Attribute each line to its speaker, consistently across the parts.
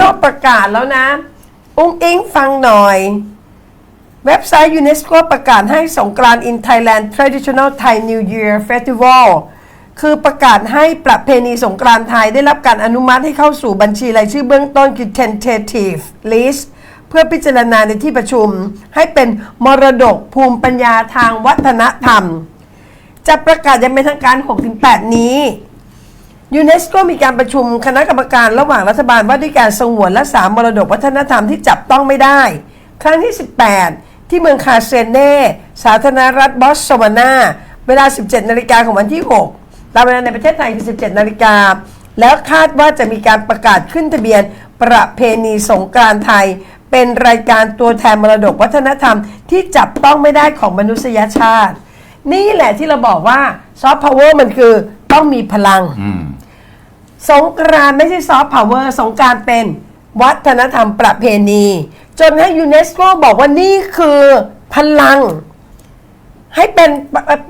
Speaker 1: ก็ประกาศแล้วนะ อุ้งอิงฟังหน่อย เว็บไซต์ยูเนสโกประกาศให้สงกรานต์ in Thailand Traditional Thai New Year Festival คือประกาศให้ประเพณีสงกรานต์ไทยได้รับการอนุมัติให้เข้าสู่บัญชีรายชื่อเบื้องต้นคือ tentative list เพื่อพิจารณาในที่ประชุม ให้เป็นมรดกภูมิปัญญาทางวัฒนธรรม จะประกาศย่างเป็นทางการ 6-8 นี้ ยูเนสโกมีการประชุมคณะกรรมการระหว่างรัฐบาลว่าด้วยการสงวนและสามมรดกวัฒนธรรมที่จับต้องไม่ได้ ครั้งที่ 18 ที่เมืองคาเซเน่ สาธารณรัฐบอสโซวานา เวลา 17 นาฬิกาของวันที่ 6 ตามเวลาในประเทศไทยคือ 17 นาฬิกา แล้วคาดว่าจะมีการประกาศขึ้นทะเบียนประเพณีสงกรานต์ไทย เป็นรายการตัวแทนมรดกวัฒนธรรม ที่จับต้องไม่ได้ของมนุษยชาติ นี่แหละที่เราบอกว่าซอฟต์พาวเวอร์มันคือต้องมีพลัง สงกรานต์ไม่ใช่ซอฟต์พาวเวอร์สงกรารเป็นวัฒนธรรมประเพณี จนให้ยูเนสโกบอกว่านี่คือพลัง ให้เป็น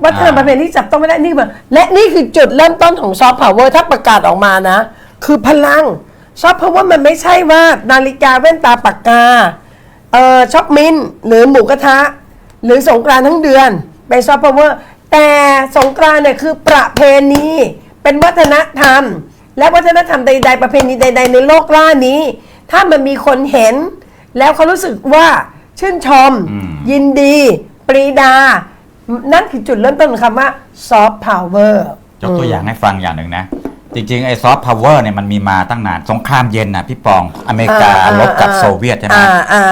Speaker 1: วัฒนธรรมประเพณีที่จับต้องไม่ได้นี่มาและนี่คือจุดเริ่มต้นของซอฟต์พาวเวอร์ถ้าประกาศออกมานะ คือพลังซอฟต์พาวเวอร์มันไม่ใช่ว่านาฬิกาแว่นตาปากกาเอ่อช็อปมินท์หรือหมูกระทะ หรือสงกรานต์ทั้งเดือนเป็นซอฟต์พาวเวอร์แต่สงกรานต์เนี่ยคือประเพณี เป็นวัฒนธรรม และวัฒนธรรมใด ๆ ประเพณีใด ๆ ในโลกล่านี้ ถ้ามันมีคนเห็น แล้วเขารู้สึกว่าชื่นชมยินดี ปรีดา นั่นคือจุดเริ่มต้นของคำว่าซอฟต์พาวเวอร์
Speaker 2: ยกตัวอย่างให้ฟังอย่างหนึ่งนะ จริงๆ ไอ้ซอฟต์พาวเวอร์เนี่ยมันมีมาตั้งนาน สงครามเย็นนะพี่ปองอเมริกา
Speaker 1: อ่า
Speaker 2: ลบกับ
Speaker 1: อ่า
Speaker 2: โซเวียตใช่ไหม
Speaker 1: อ่าอ่า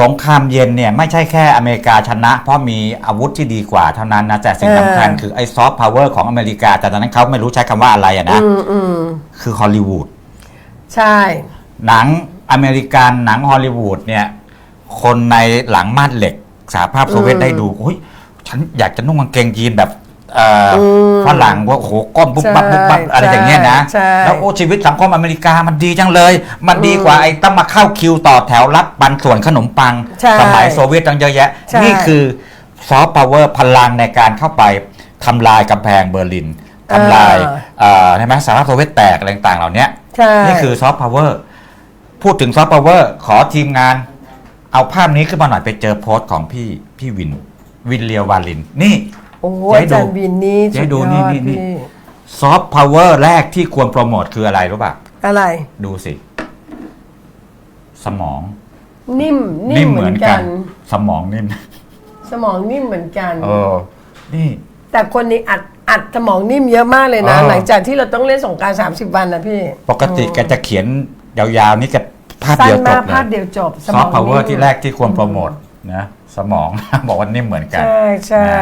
Speaker 2: สงครามเย็นเนี่ยไม่ใช่แค่อเมริกาชนะ เพราะมีอาวุธที่ดีกว่าเท่านั้นนะแต่สิ่ง
Speaker 1: เออ
Speaker 2: สำคัญคือไอ้ซอฟต์พาวเวอร์ของอเมริกา แต่ตอนนั้นเขาไม่รู้ใช้คำว่าอะไรอะนะ
Speaker 1: อืมอืม
Speaker 2: คือฮอลลีวูด
Speaker 1: ใช่
Speaker 2: หนังอเมริกันหนังฮอลลีวูดเนี่ยคนในหลังม่านเหล็กสหภาพโซเวียตได้ดูโอ้ยฉันอยากจะนุ่งกางเกงยีนแบบเอ่ออ ฝรั่งว่าโอ้โหก้มปุ๊บปั๊บปุ๊บปั๊บอะไรอย่างเงี้ยนะ
Speaker 1: ใช่
Speaker 2: แล้วโอ้ชีวิตสังคมอเมริกามันดีจังเลย มันดีกว่าไอ้ต้องมาเข้าคิวต่อแถวรับปันส่วนขนมปัง
Speaker 1: ใช่
Speaker 2: สมัยโซเวียตตั้งเยอะแยะ
Speaker 1: ใช่
Speaker 2: นี่คือซอฟต์พาวเวอร์พลังในการเข้าไปทำลายกำแพงเบอร์ลินทำลายเอ่อใช่ไหมสหภาพโซเวียตแตกอะไรต่างๆเหล่านี้
Speaker 1: ใช่
Speaker 2: นี่คือซอฟต์พาวเวอร์พูดถึงซอฟต์พาวเวอร์ขอทีมงานเอาภาพนี้ขึ้นมาหน่อยไปเจอโพสต์ของพี่พี่วินวินเลียววาลิน นี่
Speaker 1: โอ้
Speaker 2: เจ๊
Speaker 1: อาจารย์วินนี่
Speaker 2: เจ๊
Speaker 1: สุด
Speaker 2: ดู
Speaker 1: ย
Speaker 2: นี่
Speaker 1: อด
Speaker 2: นี่นี่
Speaker 1: พี่
Speaker 2: ซอฟต์พาวเวอร์แรกที่ควรโปรโมทคืออะไรรู้ป่ะ
Speaker 1: อะไร
Speaker 2: ดูสิ สมอง
Speaker 1: นิ่มนิ่มเหมือนกัน
Speaker 2: สมองนิ่ม
Speaker 1: สมองนิ่มเหมือนกัน
Speaker 2: เออนี่
Speaker 1: แต่คนนี้อัดอัดสมองนิ่มเยอะมากเลยนะ
Speaker 2: อ๋อ
Speaker 1: หลังจากที่เราต้องเล่นสงกราร30วันนะพี่
Speaker 2: ปกติแกจะเขียนยาวๆ นี่แกภาพ
Speaker 1: สั้
Speaker 2: เดี
Speaker 1: น
Speaker 2: ยวจ
Speaker 1: มา
Speaker 2: บ
Speaker 1: ก
Speaker 2: เล
Speaker 1: ภาพ
Speaker 2: ย
Speaker 1: เดียวจบ
Speaker 2: ซอฟต์พาวเวอร์
Speaker 1: นิ่ม
Speaker 2: ที่แรกที่ควรโปรโมทนะสมองบอกว่านิ่มเหมือนกัน
Speaker 1: ใช่ใช่
Speaker 2: นะ